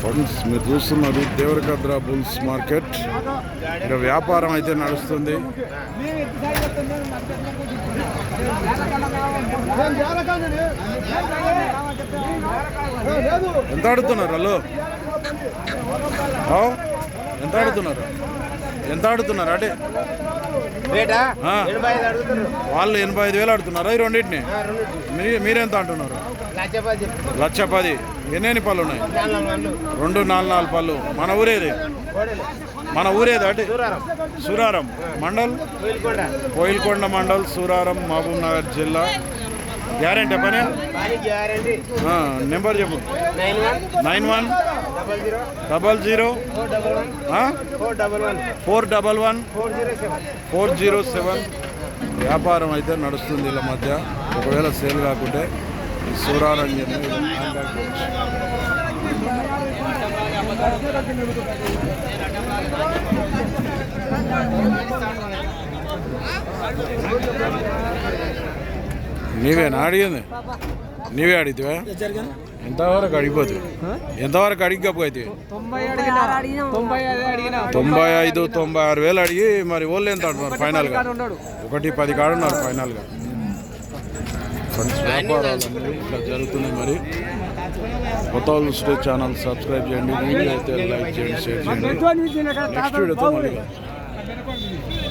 Friends మీరు చూస్తున్నది Devarakadra bulls market. ఇక్కడ వ్యాపారం అయితే నడుస్తుంది. ఎంత ఆడుతున్నారు వాళ్ళు ఆ? ఎంత ఆడుతున్నారు? ఎంత ఆడుతున్నారు? అంటే. వాళ్ళు ఎనభై ఐదు వేలు ఆడుతున్నారా ఈ రెండింటిని. మీరెంత అంటున్నారు? లక్ష పది. ఎన్నెన్ని పళ్ళు ఉన్నాయి? రెండు నాలుగు నాలుగు పళ్ళు. మన ఊరేది? మన ఊరేది అంటే? సూరారం. మండల్? కోయిల్కొండ మండల్ సూరారం మహబూబ్ నగర్ జిల్లా. గ్యారెంటీ పని? గ్యారంటీ నెంబర్ చెప్పు. Nine one? Double zero? Four double one four double one? Four zero seven? Four zero seven వ్యాపారం అయితే నడుస్తుంది వీళ్ళ మధ్య. ఒకవేళ సేల్ కాకుంటే ఈ నీవేనా అడిగింది? నీవే అడిగితే ఎంతవరకు అడిగిపోతుంది ఎంతవరకు అడిగకపోతే తొంభై ఐదు తొంభై ఆరు వేలు అడిగి మరి ఓళ్ళు ఎంత అంటున్నారు? ఫైనల్గా ఒకటి పది కాడున్నారు ఫైనల్గా మంచి వ్యాపారాలన్నీ ఇట్లా జరుగుతున్నాయి మరి. కొత్త వాళ్ళు ఛానల్ సబ్స్క్రైబ్ చేయండి వీడియో అయితే లైక్ చేయండి షేర్ చేయండి.